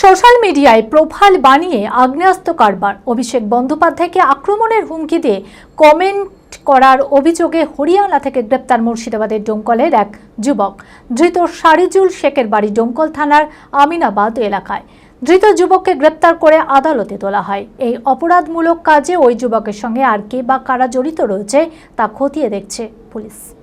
Social মিডিয়ায় profile বানিয়ে আগ্নেয়াস্ত কারবার। অভিষেক বন্দ্যোপাধ্যায়কে আক্রমণের হুমকি দিয়ে কমেন্ট করার অভিযোগে হরিয়ানা থেকে গ্রেপ্তার মুর্শিদাবাদের ডোমকলের এক যুবক। ধৃত সারিজুল শেখের বাড়ি ডোমকল থানার আমিনাবাদ এলাকায়। ধৃত যুবককে গ্রেপ্তার করে আদালতে তোলা হয়। এই অপরাধমূলক কাজে ওই যুবকের সঙ্গে আর কে বা কারা জড়িত রয়েছে তা খতিয়ে দেখছে পুলিশ।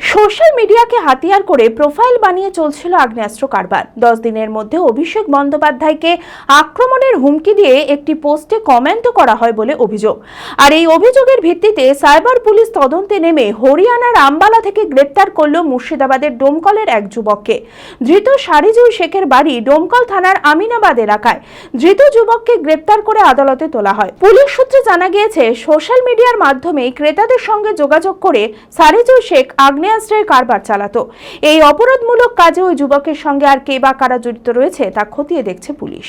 social মিডিয়াকে হাতিয়ার করে প্রোফাইল বানিয়ে চলছিল আগ্নেয়াস্ত্র কারবার। দশ দিনের মধ্যে অভিষেক বন্দ্যোপাধ্যায়কে আক্রমণের হুমকি দিয়ে একটি পোস্টে কমেন্টও করা হয় বলে অভিযোগ। আর এই অভিযোগের ভিত্তিতে সাইবার পুলিশ তদন্তে নেমে হরিয়ানার আম্বালা থেকে গ্রেপ্তার করল মুর্শিদাবাদের ডোমকলের এক যুবককে। ধৃত সারিজুল শেখের বাড়ি ডোমকল থানার আমিনাবাদ এলাকায়। ধৃত যুবককে গ্রেপ্তার করে আদালতে তোলা হয়। পুলিশ সূত্রে জানা গিয়েছে, সোশ্যাল মিডিয়ার মাধ্যমে ক্রেতাদের সঙ্গে যোগাযোগ করে সারিজুল শেখ আগ্নেয়াস্ত্রের কারবার চালাতো। এই অপরাধমূলক কাজে ওই যুবকের সঙ্গে আর কে বা কারা জড়িত রয়েছে তা খতিয়ে দেখছে পুলিশ।